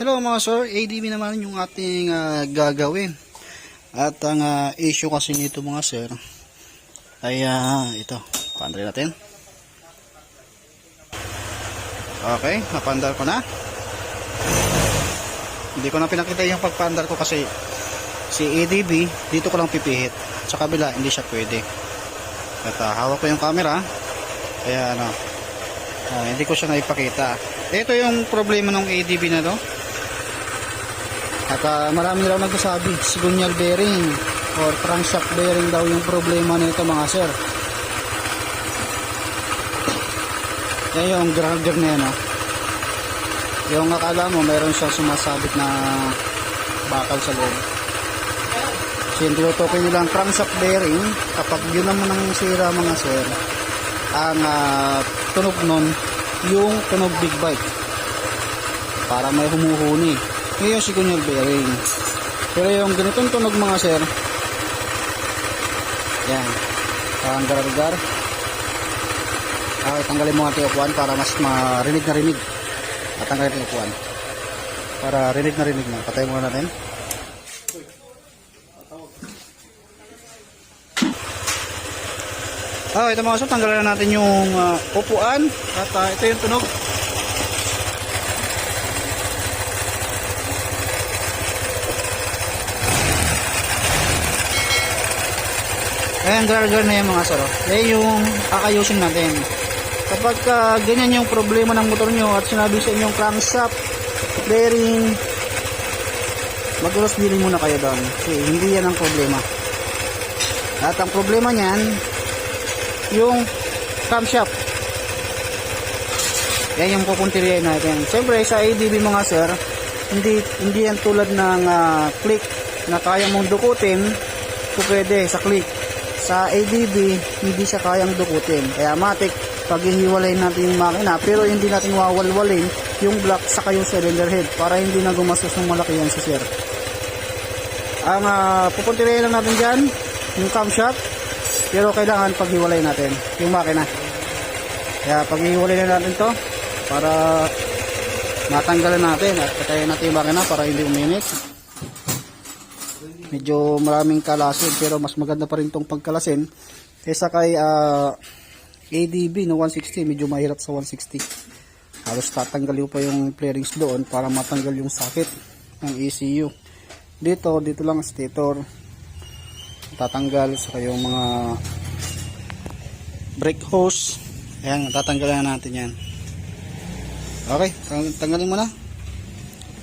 Hello mga sir, ADB naman yung ating ah, gagawin. At ang ah, issue kasi nito mga sir ay ah, ito, pandry natin. Okay, napandar ko na. Hindi ko na pinakita yung pagpandar ko kasi si ADB dito ko lang pipihit. Sa kabila hindi siya pwede. At ah, hawak ko yung camera. Kaya ano, ah, hindi ko siya naipakita. Ito yung problema ng ADB na to. At ah, marami raw nagsasabi, sigunyal bearing or crankshaft bearing daw yung problema nito mga sir. Yan yung grinder na yan. Oh. Yung akala mo, mayroon siyang sumasabit na bakal sa loob. So yung tinutukoy nila ang crankshaft bearing, kapag yun naman ang sira mga sir, ang ah, tunog nun, yung tunog big bike. Para may humuhuni. Yun yung sigunyal bearing. Pero yung ganitong tunog mga sir, yan, ang gar-gar. Okay, tanggalin mo ating upuan para mas marinig na rinig. At tanggalin ang upuan. Para rinig na rinig na. Patay muna natin. Ah, ito mga sir, tanggalan na natin yung ah, upuan at ah, ito yung tunog. Ayan, gar-gar na yan mga sir. oh. Yan yung akayusin natin. Kapag ah, ganyan yung problema ng motor nyo at sinabi sa inyong crankshaft, bearing, mag-cross dealing muna kayo doon. Kasi hindi yan ang problema. At ang problema niyan, yung camshaft. Yan yung pupuntiriyan natin. Siyempre sa ADB mga sir, hindi hindi yan tulad ng ah, click na kaya mong dukutin, kung pwede sa click. Sa ADB, hindi siya kayang dukutin. Kaya matik, paghihiwalay natin yung makina, pero hindi natin wawalwalin yung block sa yung cylinder head para hindi na gumastos ng malaki yan si sir. Ang uh, pupuntiriyan lang natin dyan, yung camshaft, pero kailangan paghiwalay natin yung makina. Kaya paghiwalay na natin to para matanggalan natin at patayin natin yung makina para hindi uminit. Medyo maraming kalasin pero mas maganda pa rin tong pagkalasin kaysa kay ah, ADB na 160 medyo mahirap sa 160 halos tatanggalin pa yung flarings doon para matanggal yung sakit ng ECU dito dito lang ang stator. Tatanggal sa yung mga brake hose. Ayan tatanggalan na natin yan. Okay tang- tanggalin mo na.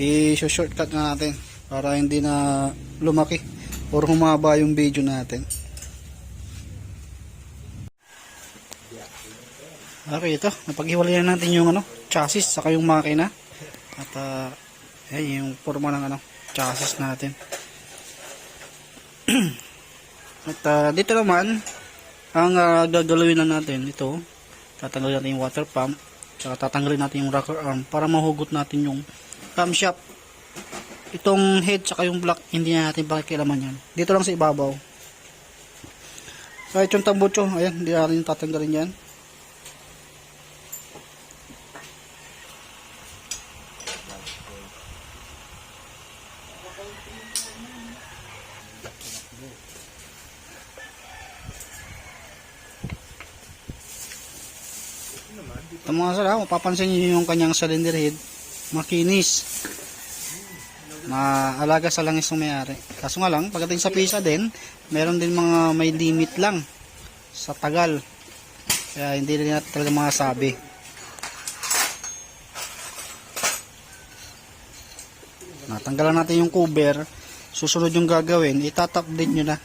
I-shortcut na natin para hindi na lumaki. Or humaba yung video natin. Okay ito. Napaghiwalay na natin yung ano chassis saka yung makina. At uh, ayan yung forma ng ano chassis natin. At ah, dito naman, ang uh, gagalawin na natin ito, tatanggalin natin yung water pump, saka tatanggalin natin yung rocker arm para mahugot natin yung camshaft. Itong head saka yung block, hindi na natin pakikilaman yan. Dito lang sa ibabaw. Kahit yung tambucho, ayan, hindi natin tatanggalin yan. Ito mga sir, ha, mapapansin niyo yung kanyang cylinder head, makinis. Maalaga sa langis ng may-ari. Kaso nga lang, pagdating sa pisa din, meron din mga may limit lang sa tagal. Kaya hindi rin natin talaga masabi. Natanggalan natin yung cover. Susunod yung gagawin, itatap din nyo na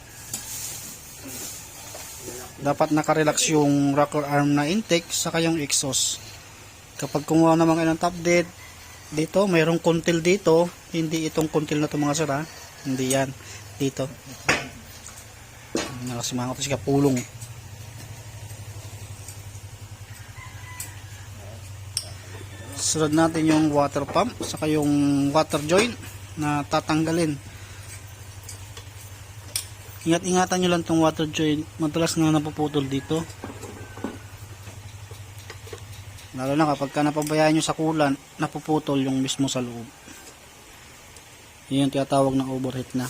dapat nakarelax yung rocker arm na intake saka yung exhaust kapag kumuha naman kayo ng top dead dito mayroong kuntil dito. Hindi itong kuntil na ito mga sir ha? Hindi yan. Dito. Nakasimangot siya pulong sunod natin yung water pump saka yung water joint na tatanggalin. Ingat-ingatan nyo lang tong water joint. Madalas na napuputol dito. Lalo na kapag ka napabayaan nyo sa kulan, napuputol yung mismo sa loob. Yun yung tinatawag ng overheat na.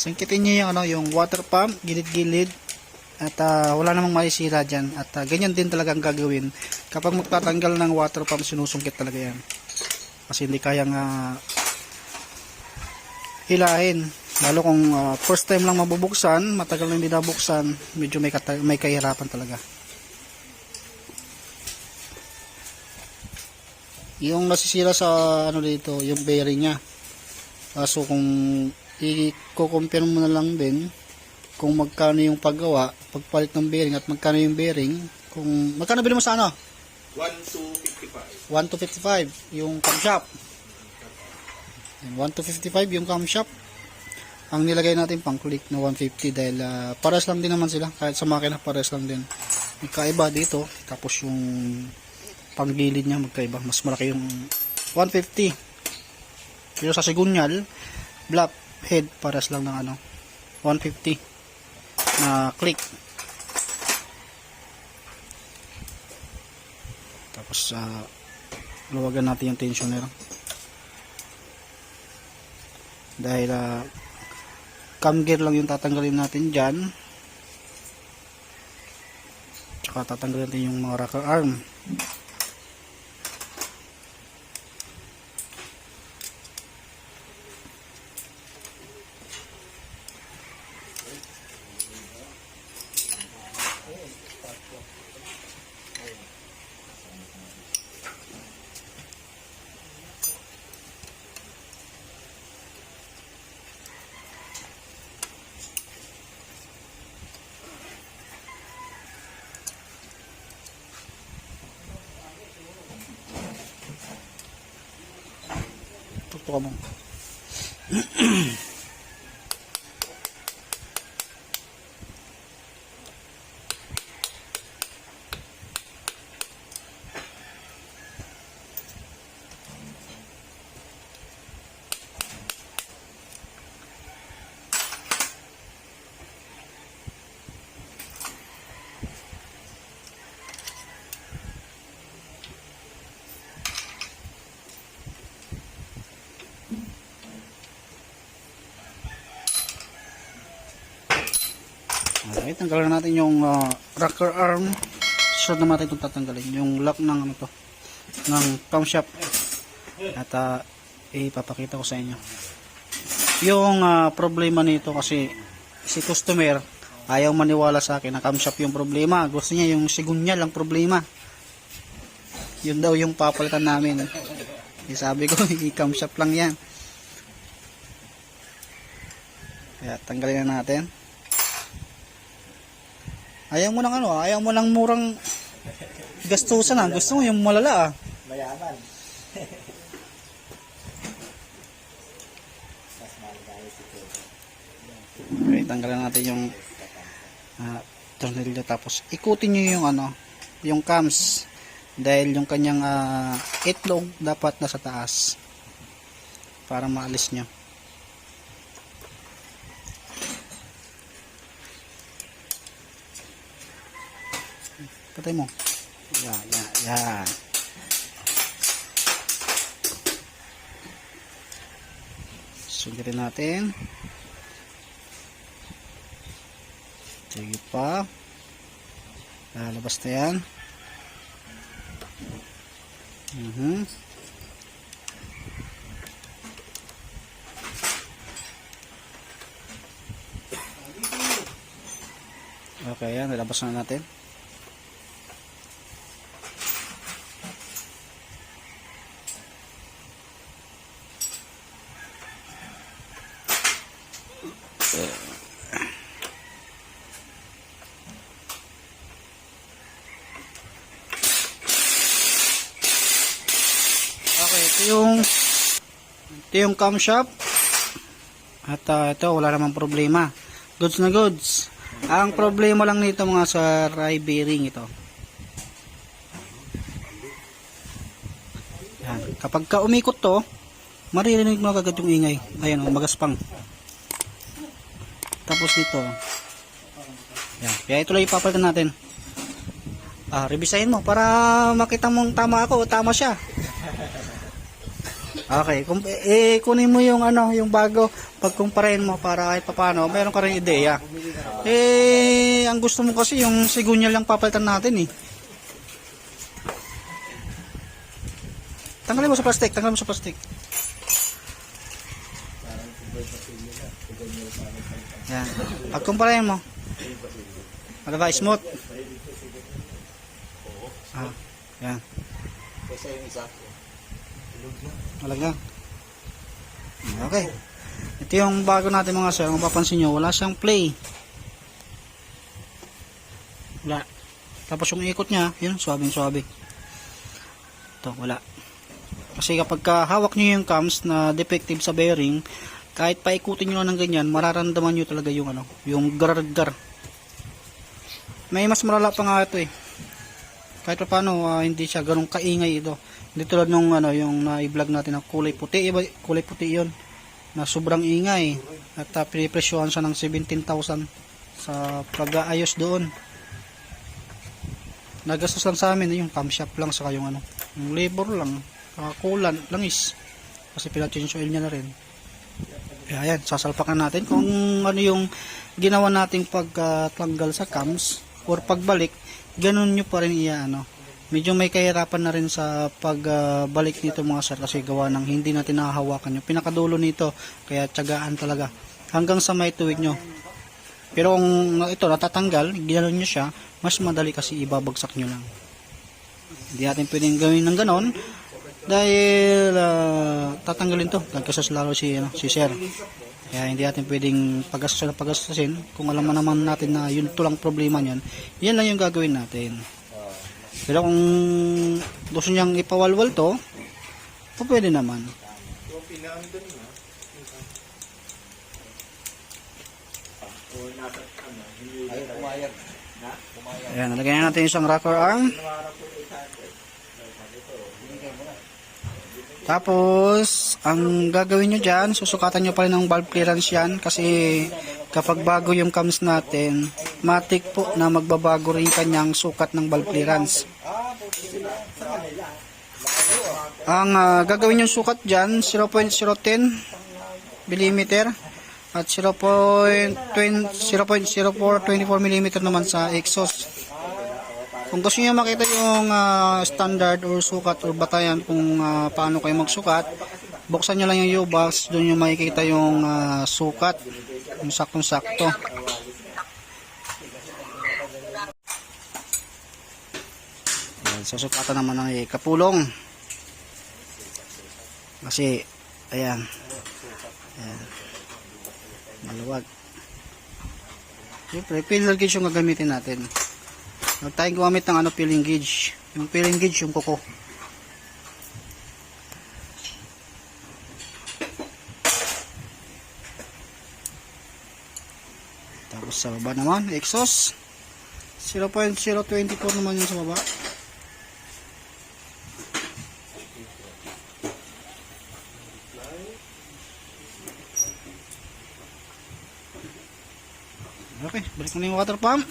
Singkitin nyo yung, ano, yung water pump, gilid-gilid. At ah, wala namang maisira dyan. At ah, ganyan din talaga ang gagawin. Kapag magtatanggal ng water pump, sinusungkit talaga yan. Kasi hindi kayang ah, hilahin. Lalo kung ah, first time lang mabubuksan, matagal na hindi nabuksan, medyo may, may kahirapan talaga. Yung nasisira sa ano dito, yung bearing niya. Kaso kung i-compare mo na lang din kung magkano yung paggawa, pagpalit ng bearing at magkano yung bearing, kung magkano bilhin mo sa ano? 1 to 55. 1 to 55 yung camshaft. 1 to 55 yung camshaft. Ang nilagay natin pang click na 150 dahil ah, pares lang din naman sila. Kahit sa makina pares lang din. Magkaiba dito. Tapos yung panggilid niya magkaiba. Mas malaki yung 150. Pero sa sigunyal, black head pares lang ng ano 150 na click. Tapos ah, luwagan natin yung tensioner. Dahil uh, cam gear lang yung tatanggalin natin dyan. Tsaka tatanggalin natin yung mga rocker arm. Mo. Okay, tanggalan natin yung ah, rocker arm. Sunod naman natin itong tatanggalin. Yung lock ng ano to, ng camshaft. At ah, ipapakita ko sa inyo. Yung ah, problema nito kasi si customer ayaw maniwala sa akin na camshaft yung problema. Gusto niya yung sigunya lang problema. Yun daw yung papalitan namin. Eh, sabi ko, i-camshaft lang yan. Kaya tanggalin na natin. Ayaw mo ng ano, ah, ayaw mo ng murang gastusan ah. Gusto mo yung malala ah. Mayaman. Okay, tanggalan natin yung ah, tornilyo tapos ikutin nyo yung ano, yung cams dahil yung kanyang ah, itlog dapat nasa taas para maalis nyo. Patay mo. Yan, yan, yan. Sugitin natin. Sige pa. Lalabas na yan. Mhm. Okay, yan. Nalabas na natin. Okay, yung ito yung camshaft. At ah, ito wala namang problema. Goods na goods. Ang problema lang nito mga sa eye bearing ito. Yan. Kapag ka umikot to, maririnig mo agad yung ingay. Ayan, oh, magaspang. Tapos dito. Yan. Kaya ito lang ipapalitan natin. Ah, revisahin mo para makita mong tama ako o tama siya. Okay, kung eh kunin mo yung ano, yung bago, pagkumparahin mo para kahit papaano, meron ka rin ideya. Eh, ang gusto mo kasi yung sigunya lang papalitan natin eh. Tanggalin mo sa plastic, tanggalin mo sa plastic. Yan. Pagkumparahin mo. Ano ba, smooth? Ah, yan. Kaysa yung isa. Talaga. Okay. Ito yung bago natin mga sir. Kung papansin nyo, wala siyang play. Wala. Tapos yung ikot niya, yun, swabing swabe. Ito, wala. Kasi kapag ka hawak nyo yung cams na defective sa bearing, kahit paikutin nyo lang ng ganyan, mararamdaman nyo talaga yung ano, yung gar-gar. May mas malala pa nga ito eh. Kahit pa paano, ah, hindi siya ganun kaingay ito. Hindi tulad nung ano, yung na-vlog natin na kulay puti, iba, kulay puti yon na sobrang ingay. At uh, pinipresyohan siya ng 17,000 sa pag-aayos doon. Nagastos lang sa amin yung camshaft lang saka yung ano, yung labor lang, saka coolant, langis. Kasi pinachange oil niya na rin. Kaya yan, sasalpakan natin kung ano yung ginawa nating pagtanggal sa cams or pagbalik, ganun nyo pa rin iya ano. Medyo may kahirapan na rin sa pagbalik nito mga sir kasi gawa ng hindi natin nahahawakan yung pinakadulo nito kaya tiyagaan talaga hanggang sa may tuwid nyo. Pero kung ito natatanggal, ginanon nyo siya, mas madali kasi ibabagsak nyo lang. Hindi natin pwedeng gawin ng ganon dahil ah, tatanggalin to. Nagkasas lalo si, ano, si sir. Kaya hindi natin pwedeng pagastos na pagastusin. Kung alam naman natin na yun to lang problema niyan, yan lang yung gagawin natin. Pero kung gusto niyang ipawalwal to, po pwede naman. Ayan, nalagyan natin isang rocker arm. Tapos, ang gagawin nyo dyan, susukatan nyo pa rin ng valve clearance yan kasi kapag bago yung cams natin, matik po na magbabago rin kanyang sukat ng valve clearance. Ang ah, gagawin yung sukat dyan, 0.010 mm at 0.20 0.0424 mm naman sa exhaust. Kung gusto niyo makita yung ah, standard or sukat or batayan kung ah, paano kayo magsukat, buksan niyo lang yung U-box, doon yung makikita yung ah, sukat, yung saktong-sakto. Susukatan naman ng kapulong. Kasi, ayan. Ayan. Maluwag. Siyempre, pillar gauge yung gagamitin natin. Huwag tayong gumamit ng ano, peeling gauge. Yung peeling gauge, yung kuko. Tapos sa baba naman, exhaust. 0.024 naman yun sa baba. Okay, balik na yung water pump.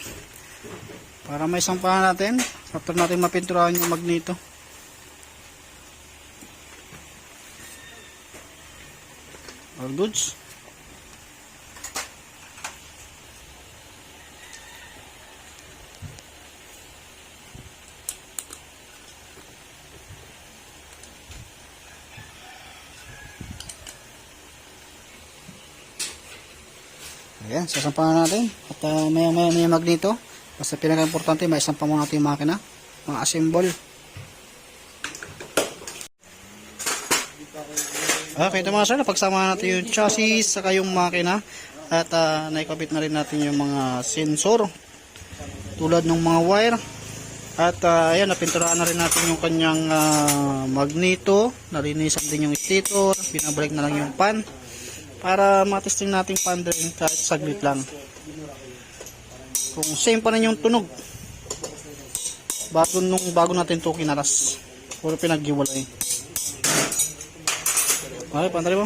Para may sampahan natin. After natin mapinturahan yung magneto. All goods. Ayan, sasampahan natin. At uh, maya maya may magneto. Basta pinaka-importante, may isang muna natin yung makina. Mga assemble. Okay, ito mga sir, napagsama natin yung chassis saka yung makina. At uh, naikabit na rin natin yung mga sensor. Tulad ng mga wire. At uh, ayan, napinturahan na rin natin yung kanyang ah, magneto. Narinisan din yung stator. Binabalik na lang yung pan. Para matesting natin pan rin kahit saglit lang kung same pa rin yung tunog. Bago nung bago natin to kinaras. Puro pinaghiwalay. Okay pantali mo.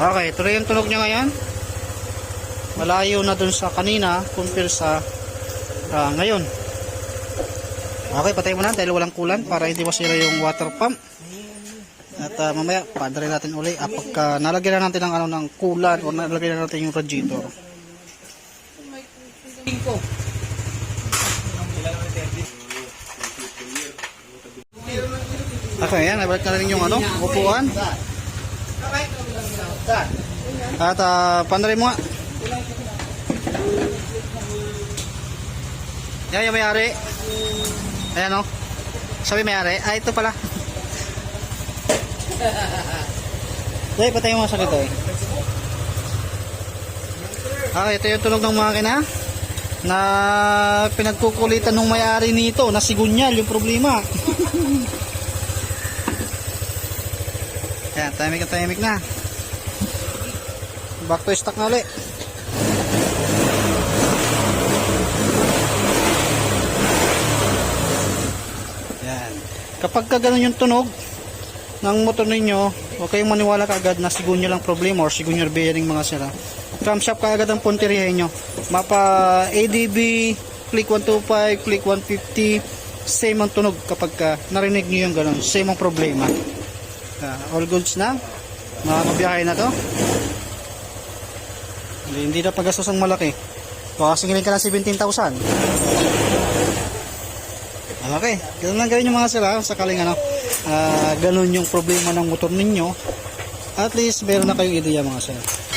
Okay ito rin yung tunog niya ngayon. Malayo na dun sa kanina compare sa ah, ngayon. Okay patay mo na dahil walang kulan para hindi masira yung water pump at ah, mamaya padre natin uli ah, pagka nalagyan na natin ng ano ng kulan o nalagyan na natin yung radiator Okay, yan. Nabalik na rin yung ano, upuan. At uh, pandarin mo nga. Yan yung may-ari. Ayan o. Sabi may-ari. Ah, ito pala. Dahil patay mo sa nito eh. Ah, ito yung tunog ng makina na pinagkukulitan ng may-ari nito na si Gunyal yung problema. Ayan, tahimik na tahimik na. Back to stock na ulit. Yan. Kapag ka ganun yung tunog ng motor ninyo, huwag kayong maniwala kaagad na sigun nyo lang problema or sigun nyo bearing mga sira. Camshaft kaagad ang punterihin nyo. Mapa ADB, click 125, click 150, same ang tunog kapag ka narinig nyo yung ganun. Same ang problema. Ah, all goods na. Makakabiyahe na to. Hindi, hindi na pagastos ang malaki. Baka singilin ka ng 17,000. Okay, ganun lang gawin yung mga sila sakaling ano, ah, ganun yung problema ng motor ninyo. At least meron na kayong ideya mga sila.